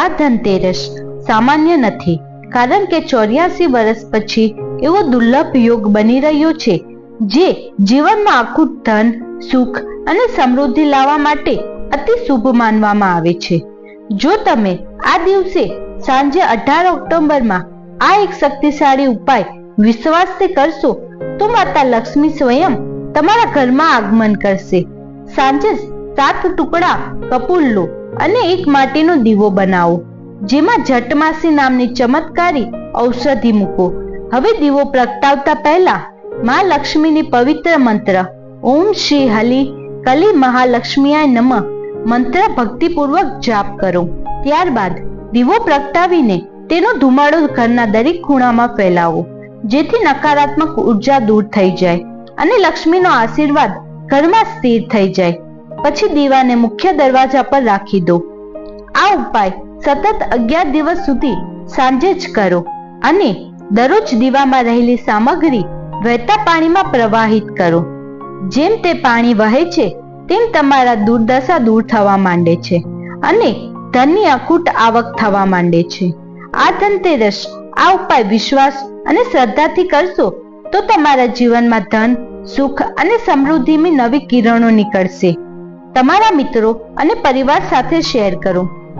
આ ધનતેરસ સામાન્ય નથી, કારણ કે ચોર્યાસી વર્ષ પછી એવો દુર્લભ યોગ બની રહ્યો છે, જે જીવનમાં આખું ધન, સુખ અને સમૃદ્ધિ લાવવા માટે અતિ શુભ માનવામાં આવે છે. જો તમે આ દિવસે સાંજે અઢાર ઓક્ટોબરમાં આ એક શક્તિશાળી ઉપાય વિશ્વાસથી કરશો, તો માતા લક્ષ્મી સ્વયં તમારા ઘરમાં આગમન કરશે. સાંજે સાત ટુકડા કપૂર લો અને એક માટીનો દીવો બનાવો, જેમાં જટમાસી નામની ચમત્કારી ઔષધિ મૂકો. હવે દીવો પ્રગટાવતા પહેલા મા લક્ષ્મીની પવિત્ર મંત્ર, ઓમ શ્રી હલી કલી મહાલક્ષ્મીયાય નમ મંત્ર ભક્તિપૂર્વક જાપ કરો. ત્યારબાદ દીવો પ્રગટાવીને તેનો ધુમાડો ઘરના દરેક ખૂણામાં ફેલાવો, જેથી નકારાત્મક ઊર્જા દૂર થઈ જાય અને લક્ષ્મીનો આશીર્વાદ ઘરમાં સ્થિર થઈ જાય. પછી દીવાને મુખ્ય દરવાજા પર રાખી દો. આ ઉપાય સતત અગિયાર દિવસ સુધી સાંજે જ કરો અને દરરોજ દીવામાં રહેલી સામગ્રી વહેતા પાણીમાં પ્રવાહિત કરો. જેમ તે પાણી વહે છે, તેમ તમારા દુર્દશા દૂર થવા માંડે છે અને ધનની અખૂટ આવક થવા માંડે છે. આ ધનતેરસ આ ઉપાય વિશ્વાસ અને શ્રદ્ધાથી કરશો તો તમારા જીવનમાં ધન, સુખ અને સમૃદ્ધિની નવી કિરણો નીકળશે. તમારા મિત્રો અને પરિવાર સાથે શેર કરો.